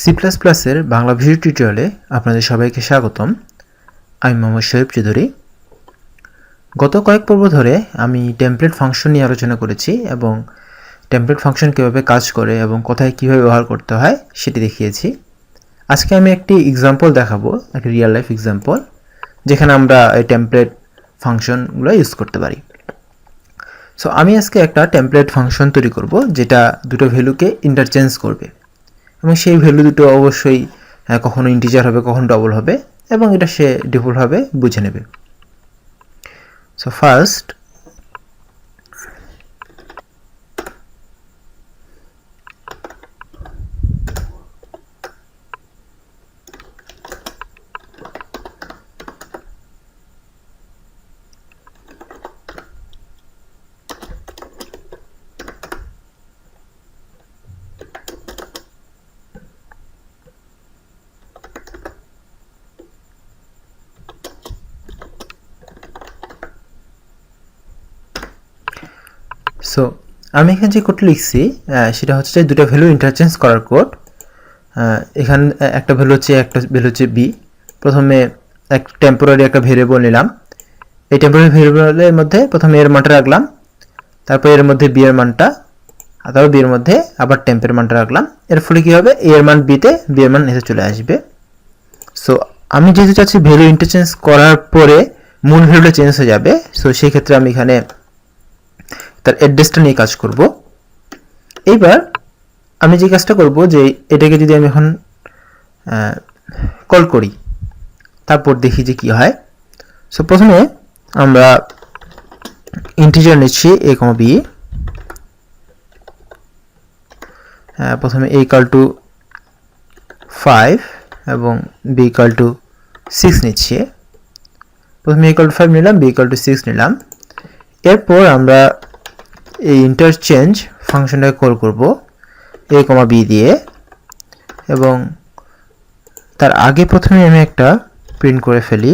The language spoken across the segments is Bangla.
সি প্লাস প্লাসের বাংলা ভিডিও টিউটোরিয়ালে আপনাদের সবাইকে স্বাগতম। আমি মোহাম্মদ শহীব চৌধুরী। গত কয়েক পর্ব ধরে আমি টেমপ্লেট ফাংশন নিয়ে আলোচনা করেছি এবং টেমপ্লেট ফাংশন কীভাবে কাজ করে এবং কোথায় কীভাবে ব্যবহার করতে হয় সেটি দেখিয়েছি। আজকে আমি একটি এক্সাম্পল দেখাবো, একটি রিয়েল লাইফ এক্সাম্পল যেখানে আমরা এই টেমপ্লেট ফাংশনগুলো ইউজ করতে পারি। সো আমি আজকে একটা টেমপ্লেট ফাংশন তৈরি করব, যেটা দুটো ভ্যালুকে ইন্টারচেঞ্জ করবে। এবং সেই ভ্যালু দুটো অবশ্যই কখনো ইন্টিজার হবে, কখনো ডবল হবে, এবং এটা সে ডিফল্টভাবে বুঝে নেবে। সো ফার্স্ট সো আমি এখানে যে কোড লিখছি সেটা হচ্ছে যে দুটো ভ্যালু ইন্টারচেঞ্জ করার কোড এখানে একটা ভ্যালু হচ্ছে একটা ভ্যালু হচ্ছে বি প্রথমে এক টেম্পোরারি একটা ভেরিয়েবল নিলাম। এই টেম্পোরারি ভেরিয়েবলের মধ্যে প্রথমে এর মানটা রাখলাম। তারপর এর মধ্যে বি এর মানটা আর তারপর বি এর মধ্যে আবার টেম্পের মানটা রাখলাম। এর ফলে কী হবে? এ এর মান বিতে বি এর মান এসে চলে আসবে। সো আমি যেহেতু চাচ্ছি ভ্যালু ইন্টারচেঞ্জ করার পরে মূল ভ্যালুটা চেঞ্জ হয়ে যাবে সো সেই ক্ষেত্রে আমি এখানে তার অ্যাড্রেসটা নিয়ে কাজ করব। এইবার আমি যে কাজটা করব যে এটাকে যদি আমি এখন কল করি, তারপর দেখি যে কি হয়। সো প্রথমে আমরা ইন্টিজার নিচ্ছি এ কমা বি প্রথমে এ কাল টু ফাইভ এবং বি কাল টু সিক্স নিচ্ছি। প্রথমে এ কাল টু ফাইভ নিলাম বি কাল টু সিক্স নিলাম। এরপর আমরা এই ইন্টারচেঞ্জ ফাংশনটাকে কল করব এ কমা বি দিয়ে, এবং তার আগে প্রথমে আমি একটা প্রিন্ট করে ফেলি।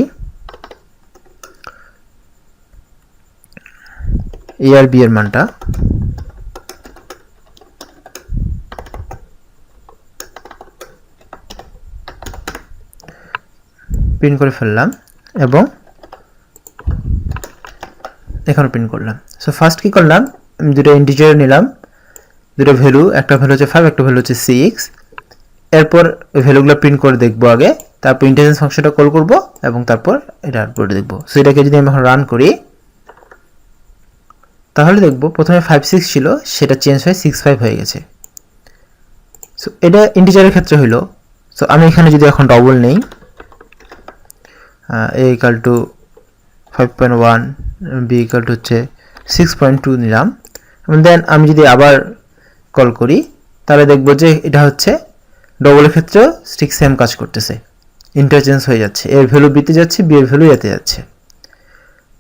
এ আর বি এর মানটা। প্রিন্ট করে ফেললাম এবং এখানে প্রিন্ট করলাম। সো ফার্স্ট কি করলাম? আমি দুটো ইন্টিজার নিলাম। দুটো ভ্যালু একটা ভ্যালু হচ্ছে ফাইভ একটা ভ্যালু হচ্ছে সিক্স এরপর ভ্যালুগুলো প্রিন্ট করে দেখব আগে, তারপর ইন্টেলিজেন্স ফাংশনটা কল করব, এবং তারপর এটা আউটপুট দেখব। সো এটাকে যদি আমি এখন রান করি, তাহলে দেখব প্রথমে ফাইভ সিক্স ছিল, সেটা চেঞ্জ হয়ে সিক্স ফাইভ হয়ে গেছে। সো এটা ইন্টিজারের ক্ষেত্রে হইল। সো আমি এখানে যদি এখন ডবল নেই A equal to five point one B equal to হচ্ছে সিক্স পয়েন্ট টু নিলাম। দেন আমি যদি আবার কল করি, তাহলে দেখব যে এটা হচ্ছে ডবলের ক্ষেত্রেও ঠিক সেম কাজ করতেছে। ইন্টারচেঞ্জ হয়ে যাচ্ছে। এর ভ্যালু বিতে যাচ্ছে বি এর ভ্যালু এতে যাচ্ছে।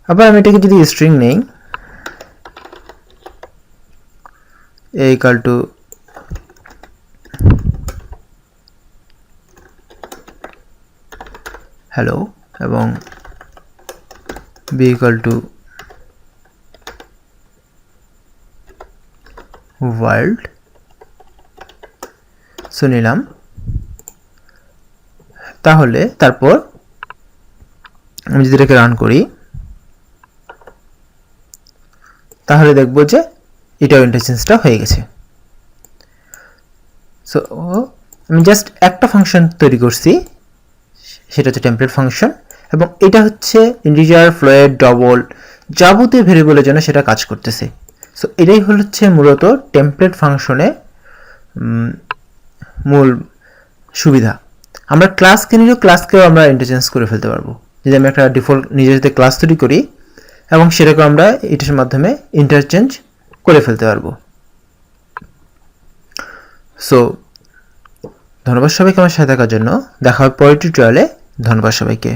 আবার আমি এটাকে যদি স্ট্রিং নেই এ ইকাল টু হ্যালো এবং B equal to world. So নিলাম। তাহলে তারপর আমি যদি এটাকে রান করি, তাহলে দেখব যে এটাও ইন্টারচেঞ্জটা হয়ে গেছে। সো আমি জাস্ট একটা ফাংশন তৈরি করছি, সেটা হচ্ছে টেমপ্লেট ফাংশন এবং এটা হচ্ছে ইন্টিজার ফ্লোয়েড ডবল যাবতীয় ভেরিয়েবলের জন্য সেটা কাজ করতেছে। সো এটাই হচ্ছে মূলত টেমপ্লেট ফাংশনের মূল সুবিধা। আমরা ক্লাসকে নিলেও ক্লাসকেও আমরা ইন্টারচেঞ্জ করে ফেলতে পারব। যদি আমি একটা ডিফল্ট নিজের সাথে ক্লাস তৈরি করি, এবং সেটাকে আমরা এটার মাধ্যমে ইন্টারচেঞ্জ করে ফেলতে পারব। সো ধন্যবাদ সবাইকে আমার সাথে থাকার জন্য। দেখা হবে পরের টিউটোরিয়ালে ধন্যবাদ সবাইকে।